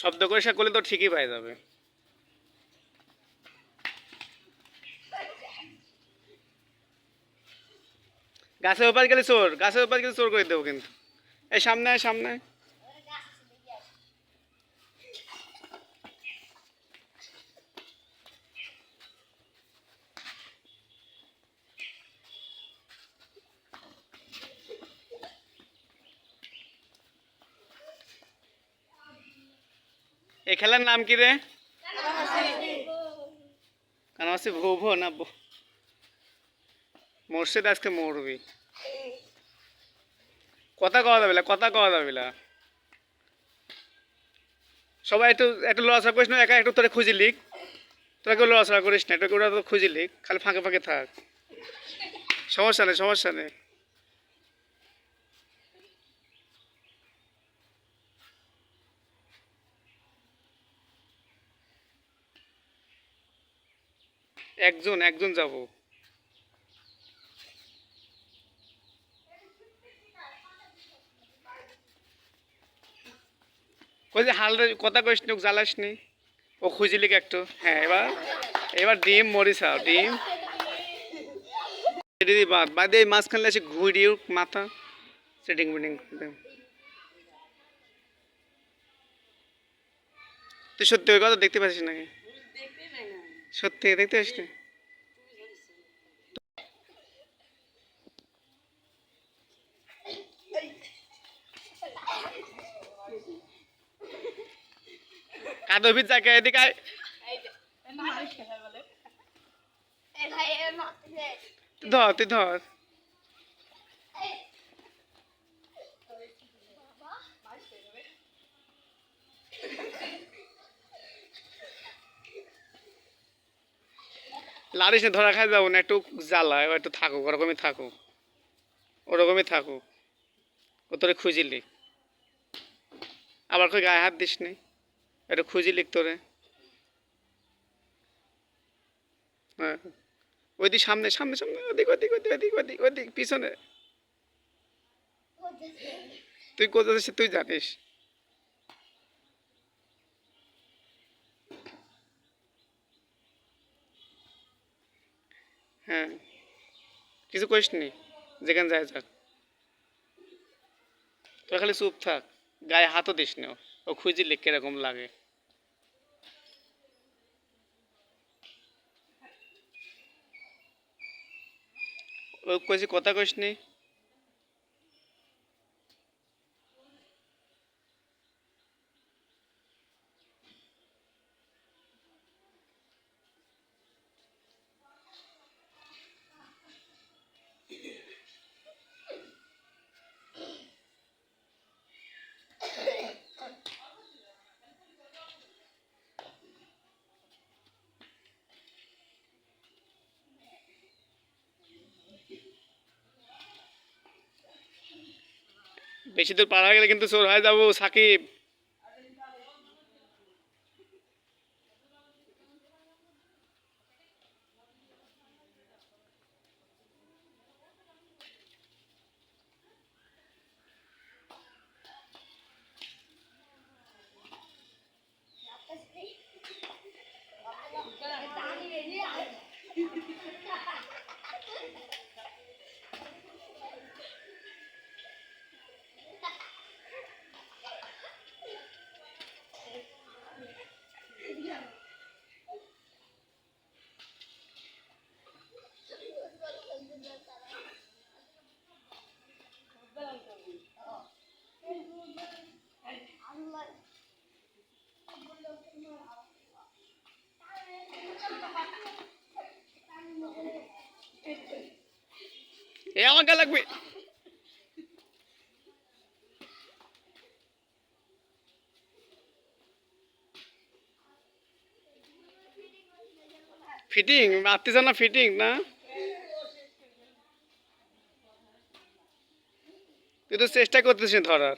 শব্দ করে সে করলে তো ঠিকই পাই যাবে। গাছের ওপার গেলে চোর, গাছের ওপার গেলে চোর করে দেবো কিন্তু। এই সামনে সামনে এই খেলার নাম কি রে? আছে ভো ভো না মোর্শেদ আজকে মরবি। কথা কওয়া যাবে কথা কওয়া যাবে সবাই একটু একটু লড়াচড়া করিস না, একা একটু তোরা খুঁজি লিখ। তোরা কেউ লড়াচড়া করিস না একটু ওরা তো খুঁজি লিখ, খালি ফাঁকে ফাঁকে থাক। সমস্যা নেই সমস্যা নেই। একজন একজন যাব। যে হাল কথা কইস নি জ্বালাস নি। ও খুঁজিলি একটু। হ্যাঁ এবার এবার ডিম মরিস আও ডিম। দিদি বাদ। বাদে এই মাঝখানে এসে ঘুরিয়ে মাথা। সেটিং বিটিং তুই সত্যি ওই কথা দেখতে পাচ্ছিস নাকি? সত্যি দেখতে না? কাদো এদিকে ধর তুই ধর। লাড়িস না ধরা খাই যাব না, একটু জ্বালা, এবার একটু থাকুক, ওরকমই থাকুক। ওরকমই থাকুক। ও তোরে খুঁজিলি আবার কই গায়ে হাত দিস নি? একটু খুঁজিলি তোরে। হ্যাঁ। ওইদিক সামনে সামনে সামনে, ওদিক ওদিক ওদিক ওদিক ওদিক ওদিক, পিছনে। তুই কোথা যাচ্ছিস তুই জানিস? হ্যাঁ। কিছু করিস নি, যেখানে যায় যাক। তোরা খালি চুপ থাক, গায়ে হাতও দিস না ও। খুঁজিলে কীরকম লাগে। ও কইছি, কথা কইস নি? বেশি দূর পার হয়ে গেলে কিন্তু চোর হয়ে যাব সাকিব। এ আমার গা লাগবে ফিটিং মারতেছ না ফিটিং না তুই তো চেষ্টা করতেছিস ধরার